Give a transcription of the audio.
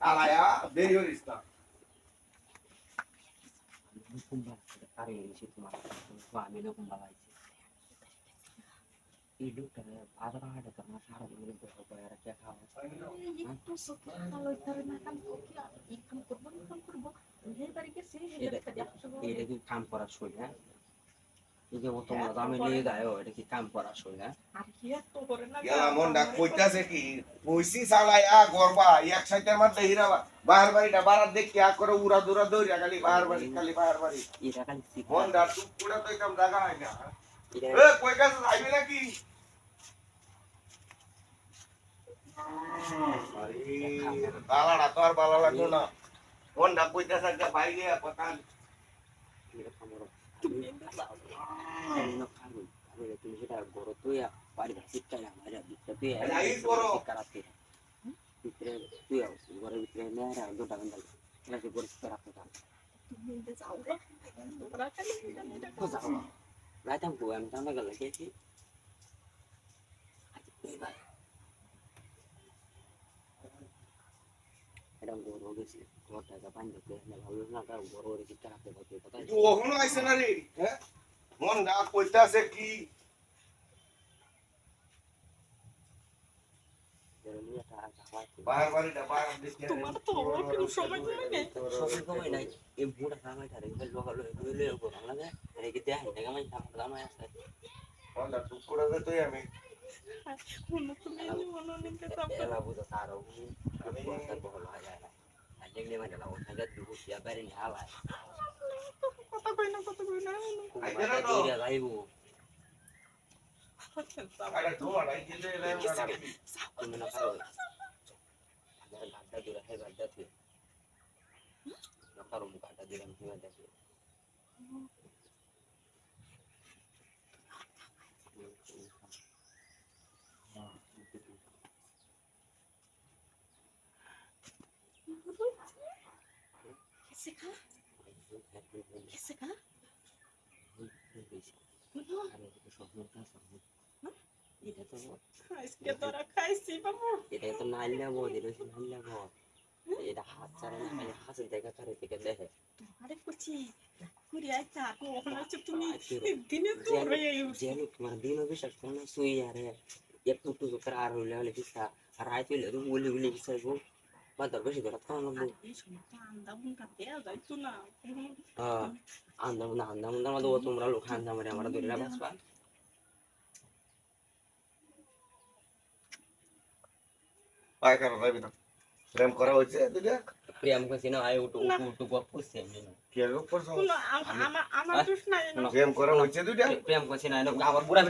আলায়া তার না কাম করার সময় হ্যাঁ যে তোমরা তো নিয়ে এটা কি কাম করার সময় হ্যাঁ? আর কি এত করে না গেলা মনটা কইতাছে কি পয়সি চালায়া গরবা এক সাইডের মধ্যে হিরা বাহার বাড়িটা বারাত দেখি আ করে উড়া দুরা দৌড়িয়া খালি বাহার বাড়ি খালি বাহার বাড়ি। এটা খালি মনটা টুক তো একদম জায়গা হয় না। এ কই কাছে যাইবি নাকি? আরে তো আর ভালো লাগল না। মনটা কইতাছে একটা বাইরে কথা তুমি না বড় তুই বাড়ি শিক্ষায় আমার ভিতরে তুই এই বড়। শিক্ষারাতে ভিতরে তুই ঘরের ভিতরে নেয় দুটা গন্ডাল এটা কি পরিষ্কার রাখতে থাক তুমি যাও গো তোমরা খালি এটা তো যাও রাইতে আমি আমি জানা গেল গেছি এটা বড় গেছি ঘরটা পানি দেখতে ভালো না তার বড় বড় শিক্ষা রাখতে থাকবে কথা তুই কথা কই না কথা কই না কুমারটা দৌড়ে যাইবো আরে তোমার আই দিলে এলাই তুমি না পারো আমার গাড্ডা দেখে আপনার মুখাটা দিলাম কীভাবে দেখে এটা তো তোরা খাইছি বাবু। এটা তো নাইলা বউ এটা নাইলা বউ এটা হাত ছাড়ে না মানে হাসি দেখা করে থেকে দেখে আরে কুচি কুড়ি আইতা কো ওখানে তুমি দিনে তো রয়ে জেনে তোমার দিন হবে সব কোন সুই আরে একটু একটু করে আর হলে হলে কিসা আর আই তুই রুম বলে বলে কিসা গো বা দর বেশি ধরাত কোন লাগবো আন্দামুন কাতে যাইতো না হ্যাঁ আন্দামুন আন্দামুন আমাদের ও তোমরা লোক আন্দামুন আমরা ধরে রাখবা পায়খানা যাবি না প্রেম করা হয়েছে দুটা প্রেম করছি না আয় উঠু উঠু উঠু গপ করছি আমি। কে লোক করছ? আমার আমার দোষ নাই প্রেম করা হয়েছে দুটা প্রেম করছি না আমার বুড়া